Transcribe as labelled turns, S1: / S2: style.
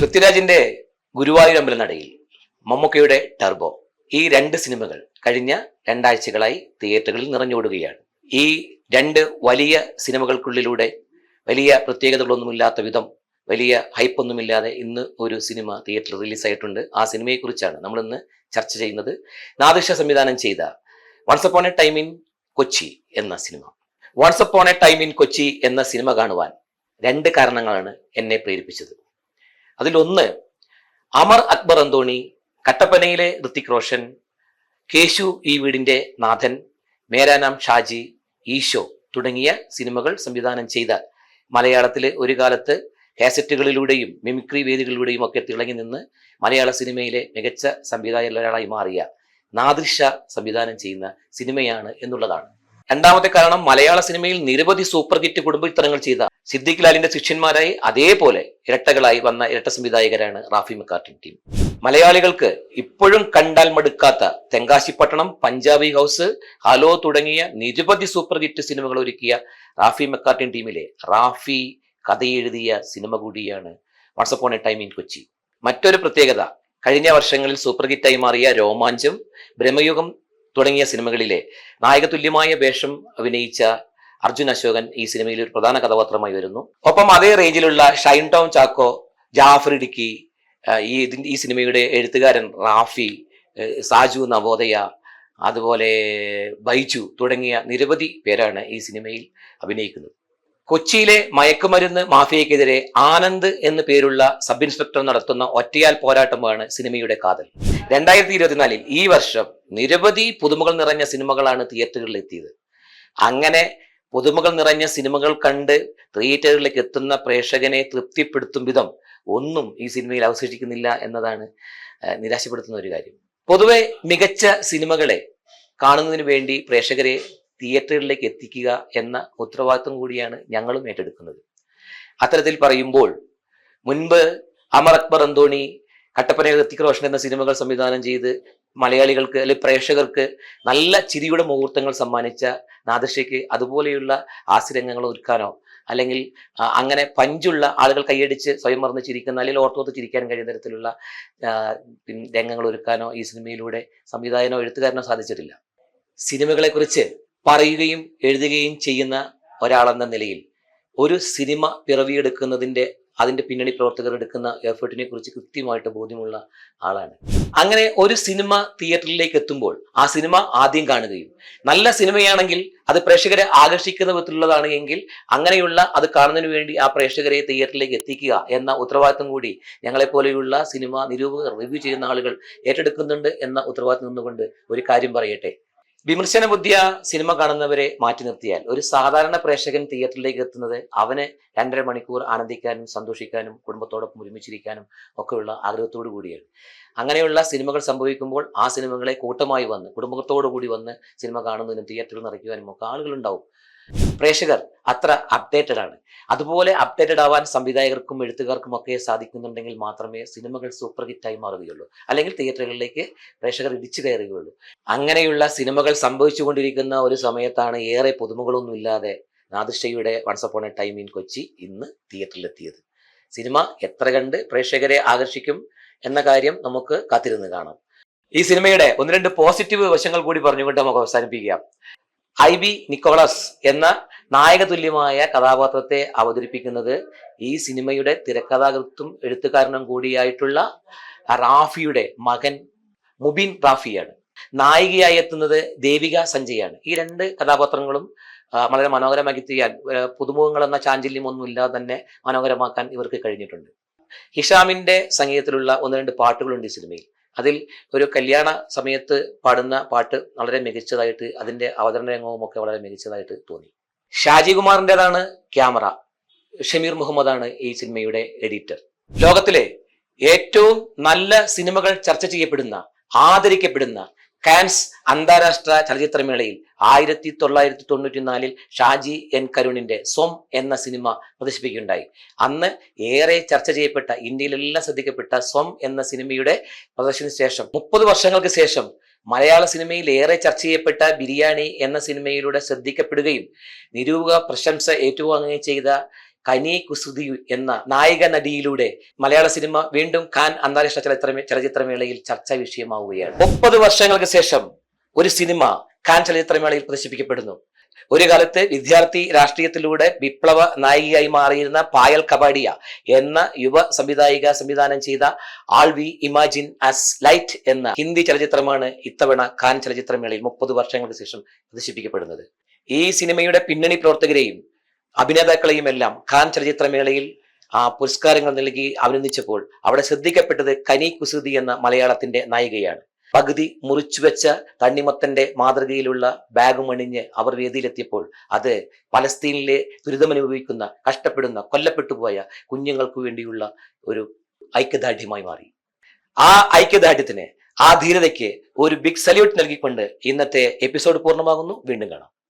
S1: പൃഥ്വിരാജിന്റെ ഗുരുവായൂരമ്പല നടയിൽ മമ്മൂക്കയുടെ ടർബോ ഈ രണ്ട് സിനിമകൾ കഴിഞ്ഞ രണ്ടാഴ്ചകളായി തിയേറ്ററുകളിൽ നിറഞ്ഞോടുകയാണ്. ഈ രണ്ട് വലിയ സിനിമകൾക്കുള്ളിലൂടെ വലിയ പ്രത്യേകതകളൊന്നുമില്ലാത്ത വിധം വലിയ ഹൈപ്പൊന്നുമില്ലാതെ ഇന്ന് ഒരു സിനിമ തിയേറ്ററിൽ റിലീസായിട്ടുണ്ട്. ആ സിനിമയെക്കുറിച്ചാണ് നമ്മൾ ഇന്ന് ചർച്ച ചെയ്യുന്നത്. നാദിഷ സംവിധാനം ചെയ്ത once upon a time in Kochi എന്ന cinema. Once upon a time in Kochi എന്ന സിനിമ കാണുവാൻ രണ്ട് കാരണങ്ങളാണ് എന്നെ പ്രേരിപ്പിച്ചത്. അതിലൊന്ന് അമർ അക്ബർ അന്തോണി കട്ടപ്പനയിലെ ഋത്തിക് റോഷൻ കേശു ഈ വീടിന്റെ നാഥൻ മേരാനാം ഷാജി ഈശോ തുടങ്ങിയ സിനിമകൾ സംവിധാനം ചെയ്ത മലയാളത്തിലെ ഒരു കാലത്ത് കാസറ്റുകളിലൂടെയും മിമിക്രി വേദികളിലൂടെയും ഒക്കെ തിളങ്ങി നിന്ന് മലയാള സിനിമയിലെ മികച്ച സംവിധായകരായി മാറിയ നാദൃശ സംവിധാനം ചെയ്യുന്ന സിനിമയാണ് എന്നുള്ളതാണ്. രണ്ടാമത്തെ കാരണം മലയാള സിനിമയിൽ നിരവധി സൂപ്പർ ഹിറ്റ് കുടുംബചിത്രങ്ങൾ ചെയ്ത സിദ്ദിഖ് ലാലിന്റെ ശിഷ്യന്മാരായി അതേപോലെ ഇരട്ടകളായി വന്ന ഇരട്ട സംവിധായകരാണ് റാഫി മക്കാർട്ടിൻ ടീം മലയാളികൾക്ക് ഇപ്പോഴും കണ്ടാൽ മടുക്കാത്ത തെങ്കാശിപ്പട്ടണം പഞ്ചാബി ഹൗസ് ഹലോ തുടങ്ങിയ നിരവധി സൂപ്പർ ഹിറ്റ് സിനിമകൾ ഒരുക്കിയ റാഫി മക്കാർട്ടിൻ ടീമിലെ റാഫി കഥയെഴുതിയ സിനിമ കൂടിയാണ് WhatsApp on a time in Kochi. മറ്റൊരു പ്രത്യേകത കഴിഞ്ഞ വർഷങ്ങളിൽ സൂപ്പർ ഹിറ്റായി മാറിയ രോമാഞ്ചം ബ്രഹ്മയുഗം തുടങ്ങിയ സിനിമകളിലെ നായകതുല്യമായ വേഷം അഭിനയിച്ച അർജുൻ അശോകൻ ഈ സിനിമയിൽ ഒരു പ്രധാന കഥാപാത്രമായി വരുന്നു. ഒപ്പം അതേ റേഞ്ചിലുള്ള ഷൈൻ ടോം ചാക്കോ ജാഫർ ഇടുക്കി ഈ ഇതിന്റെ ഈ സിനിമയുടെ എഴുത്തുകാരൻ റാഫി സാജു നവോദയ അതുപോലെ ബൈജു തുടങ്ങിയ നിരവധി പേരാണ് ഈ സിനിമയിൽ അഭിനയിക്കുന്നത്. കൊച്ചിയിലെ മയക്കുമരുന്ന് മാഫിയക്കെതിരെ ആനന്ദ് എന്നു പേരുള്ള സബ് ഇൻസ്പെക്ടർ നടത്തുന്ന ഒറ്റയാൽ പോരാട്ടമാണ് സിനിമയുടെ കാതൽ. രണ്ടായിരത്തി ഇരുപത്തിനാലിൽ ഈ വർഷം നിരവധി പുതുമകൾ നിറഞ്ഞ സിനിമകളാണ് തിയേറ്ററുകളിൽ എത്തിയത് അങ്ങനെ പുതുമകൾ നിറഞ്ഞ സിനിമകൾ കണ്ട് തിയേറ്ററിലേക്ക് എത്തുന്ന പ്രേക്ഷകനെ തൃപ്തിപ്പെടുത്തും വിധം ഒന്നും ഈ സിനിമയിൽ അവശേഷിക്കുന്നില്ല എന്നതാണ് നിരാശപ്പെടുത്തുന്ന ഒരു കാര്യം. പൊതുവെ മികച്ച സിനിമകളെ കാണുന്നതിന് വേണ്ടി പ്രേക്ഷകരെ തിയേറ്ററിലേക്ക് എത്തിക്കുക എന്ന ഉത്തരവാദിത്വം കൂടിയാണ് ഞങ്ങളും ഏറ്റെടുക്കുന്നത്. അത്തരത്തിൽ പറയുമ്പോൾ മുൻപ് അമർ അക്ബർ അന്തോണി കട്ടപ്പന ഋത്തിക് റോഷൻ എന്ന സിനിമകൾ സംവിധാനം ചെയ്ത് മലയാളികൾക്ക് അല്ലെങ്കിൽ പ്രേക്ഷകർക്ക് നല്ല ചിരിയുടെ മുഹൂർത്തങ്ങൾ സമ്മാനിച്ച നാദശ്രീക്ക് അതുപോലെയുള്ള ആശ്രയങ്ങൾ ഒരുക്കാനോ അല്ലെങ്കിൽ അങ്ങനെ പഞ്ചുള്ള ആളുകൾ കൈയടിച്ച് സ്വയം മറന്ന് ചിരിക്കുന്ന അല്ലെങ്കിൽ ഓർത്തോത്ത് ചിരിക്കാൻ കഴിയുന്ന തരത്തിലുള്ള രംഗങ്ങൾ ഒരുക്കാനോ ഈ സിനിമയിലൂടെ സംവിധായകനോ എഴുത്തുകാരനോ സാധിച്ചിട്ടില്ല. സിനിമകളെക്കുറിച്ച് പറയുകയും എഴുതുകയും ചെയ്യുന്ന ഒരാളെന്ന നിലയിൽ ഒരു സിനിമ പിറവിയെടുക്കുന്നതിന്റെ അതിന്റെ പിന്നണി പ്രവർത്തകർ എടുക്കുന്ന എഫേർട്ടിനെ കുറിച്ച് കൃത്യമായിട്ട് ബോധ്യമുള്ള ആളാണ്. അങ്ങനെ ഒരു സിനിമ തിയേറ്ററിലേക്ക് എത്തുമ്പോൾ ആ സിനിമ ആദ്യം കാണുകയും നല്ല സിനിമയാണെങ്കിൽ അത് പ്രേക്ഷകരെ ആകർഷിക്കുന്ന വിധത്തിലുള്ളതാണ് എങ്കിൽ അങ്ങനെയുള്ള അത് കാണുന്നതിന് വേണ്ടി ആ പ്രേക്ഷകരെ തിയേറ്ററിലേക്ക് എത്തിക്കുക എന്ന ഉത്തരവാദിത്വം കൂടി ഞങ്ങളെപ്പോലെയുള്ള സിനിമ നിരൂപകർ റിവ്യൂ ചെയ്യുന്ന ആളുകൾ ഏറ്റെടുക്കുന്നുണ്ട് എന്ന ഉത്തരവാദിത്വം നിന്നുകൊണ്ട് ഒരു കാര്യം പറയട്ടെ. വിമർശന ബുദ്ധിയ സിനിമ കാണുന്നവരെ മാറ്റി നിർത്തിയാൽ ഒരു സാധാരണ പ്രേക്ഷകൻ തിയേറ്ററിലേക്ക് എത്തുന്നത് അവന് രണ്ടര മണിക്കൂർ ആനന്ദിക്കാനും സന്തോഷിക്കാനും കുടുംബത്തോടൊപ്പം ഒരുമിച്ചിരിക്കാനും ഒക്കെയുള്ള ആഗ്രഹത്തോടു കൂടിയാണ്. അങ്ങനെയുള്ള സിനിമകൾ സംഭവിക്കുമ്പോൾ ആ സിനിമകളെ കൂട്ടമായി വന്ന് കുടുംബത്തോടു കൂടി വന്ന് സിനിമ കാണുന്നതിനും തിയേറ്ററിൽ നിറയ്ക്കുവാനും ഒക്കെ ആളുകളുണ്ടാവും. പ്രേക്ഷകർ അത്ര അപ്ഡേറ്റഡ് ആണ്. അതുപോലെ അപ്ഡേറ്റഡ് ആവാൻ സംവിധായകർക്കും എഴുത്തുകാർക്കും ഒക്കെ സാധിക്കുന്നുണ്ടെങ്കിൽ മാത്രമേ സിനിമകൾ സൂപ്പർ ഹിറ്റായി മാറുകയുള്ളൂ. അല്ലെങ്കിൽ തിയേറ്ററുകളിലേക്ക് പ്രേക്ഷകർ ഇടിച്ചു കയറുകയുള്ളൂ. അങ്ങനെയുള്ള സിനിമകൾ സംഭവിച്ചുകൊണ്ടിരിക്കുന്ന ഒരു സമയത്താണ് ഏറെ പുതുമകളൊന്നുമില്ലാതെ നാദിഷയുടെ once upon a time in Kochi ഇന്ന് തിയേറ്ററിലെത്തിയത്. സിനിമ എത്ര കണ്ട് പ്രേക്ഷകരെ ആകർഷിക്കും എന്ന കാര്യം നമുക്ക് കാത്തിരുന്ന് കാണാം. ഈ സിനിമയുടെ ഒന്ന് രണ്ട് പോസിറ്റീവ് വശങ്ങൾ കൂടി പറഞ്ഞുകൊണ്ട് നമുക്ക് അവസാനിപ്പിക്കാം. ഐ ബി നിക്കോളസ് എന്ന നായകതുല്യമായ കഥാപാത്രത്തെ അവതരിപ്പിക്കുന്നത് ഈ സിനിമയുടെ തിരക്കഥാകൃത്തും എഴുത്തുകാരനും കൂടിയായിട്ടുള്ള റാഫിയുടെ മകൻ മുബിൻ റാഫിയാണ്. നായികയായി എത്തുന്നത് ദേവിക സഞ്ജയാണ്. ഈ രണ്ട് കഥാപാത്രങ്ങളും വളരെ മനോഹരമാക്കി ചെയ്യാൻ പുതുമുഖങ്ങൾ എന്ന ചാഞ്ചല്യം ഒന്നും ഇല്ലാതെ തന്നെ മനോഹരമാക്കാൻ ഇവർക്ക് കഴിഞ്ഞിട്ടുണ്ട്. ഹിഷാമിന്റെ സംഗീതത്തിലുള്ള ഒന്ന് രണ്ട് പാട്ടുകളുണ്ട് ഈ സിനിമയിൽ. അതിൽ ഒരു കല്യാണ സമയത്ത് പാടുന്ന പാട്ട് വളരെ മികച്ചതായിട്ട് അതിന്റെ അവതരണ രംഗവും ഒക്കെ വളരെ മികച്ചതായിട്ട് തോന്നി. ഷാജി കുമാറിന്റെതാണ് ക്യാമറ. ഷമീർ മുഹമ്മദാണ് ഈ സിനിമയുടെ എഡിറ്റർ. ലോകത്തിലെ ഏറ്റവും നല്ല സിനിമകൾ ചർച്ച ചെയ്യപ്പെടുന്ന ആദരിക്കപ്പെടുന്ന കാൻസ് അന്താരാഷ്ട്ര ചലച്ചിത്രമേളയിൽ ആയിരത്തി തൊള്ളായിരത്തി തൊണ്ണൂറ്റി നാലിൽ ഷാജി എൻ കരുണിന്റെ സ്വം എന്ന സിനിമ പ്രദർശിപ്പിക്കുകയുണ്ടായി. അന്ന് ഏറെ ചർച്ച ചെയ്യപ്പെട്ട ഇന്ത്യയിലെല്ലാം ശ്രദ്ധിക്കപ്പെട്ട സ്വം എന്ന സിനിമയുടെ പ്രദർശനത്തിന് ശേഷം മുപ്പത് വർഷങ്ങൾക്ക് ശേഷം മലയാള സിനിമയിൽ ഏറെ ചർച്ച ചെയ്യപ്പെട്ട ബിരിയാണി എന്ന സിനിമയിലൂടെ ശ്രദ്ധിക്കപ്പെടുകയും നിരൂപക പ്രശംസ ഏറ്റുവാങ്ങുകയും ചെയ്ത കനി കുസുതി എന്ന നായിക നടിയിലൂടെ മലയാള സിനിമ വീണ്ടും കാൻ അന്താരാഷ്ട്ര ചലച്ചിത്ര ചലച്ചിത്രമേളയിൽ ചർച്ചാ വിഷയമാവുകയാണ്. മുപ്പത് വർഷങ്ങൾക്ക് ശേഷം ഒരു സിനിമ കാൻ ചലച്ചിത്രമേളയിൽ പ്രദർശിപ്പിക്കപ്പെടുന്നു. ഒരു കാലത്ത് വിദ്യാർത്ഥി രാഷ്ട്രീയത്തിലൂടെ വിപ്ലവ നായികയായി മാറിയിരുന്ന പായൽ കബാഡിയ എന്ന യുവ സംവിധായിക സംവിധാനം ചെയ്ത all we imagine as light എന്ന ഹിന്ദി ചലച്ചിത്രമാണ് ഇത്തവണ കാൻ ചലച്ചിത്രമേളയിൽ മുപ്പത് വർഷങ്ങൾക്ക് ശേഷം പ്രദർശിപ്പിക്കപ്പെടുന്നത്. ഈ സിനിമയുടെ പിന്നണി പ്രവർത്തകരെയും അഭിനേതാക്കളെയും എല്ലാം ഖാൻ ചലച്ചിത്രമേളയിൽ ആ പുരസ്കാരങ്ങൾ നൽകി അഭിനന്ദിച്ചപ്പോൾ അവിടെ ശ്രദ്ധിക്കപ്പെട്ടത് കനി കുസൃതി എന്ന മലയാളത്തിന്റെ നായികയാണ്. പകുതി മുറിച്ചുവെച്ച തണ്ണിമത്തന്റെ മാതൃകയിലുള്ള ബാഗും അണിഞ്ഞ് അവർ വേദിയിലെത്തിയപ്പോൾ അത് പലസ്തീനിലെ ദുരിതമനുഭവിക്കുന്ന കഷ്ടപ്പെടുന്ന കൊല്ലപ്പെട്ടുപോയ കുഞ്ഞുങ്ങൾക്ക് വേണ്ടിയുള്ള ഒരു ഐക്യദാർഢ്യമായി മാറി. ആ ഐക്യദാർഢ്യത്തിന് ആ ധീരതയ്ക്ക് ഒരു ബിഗ് സല്യൂട്ട് നൽകിക്കൊണ്ട് ഇന്നത്തെ എപ്പിസോഡ് പൂർണമാകുന്നു. വീണ്ടും കാണാം.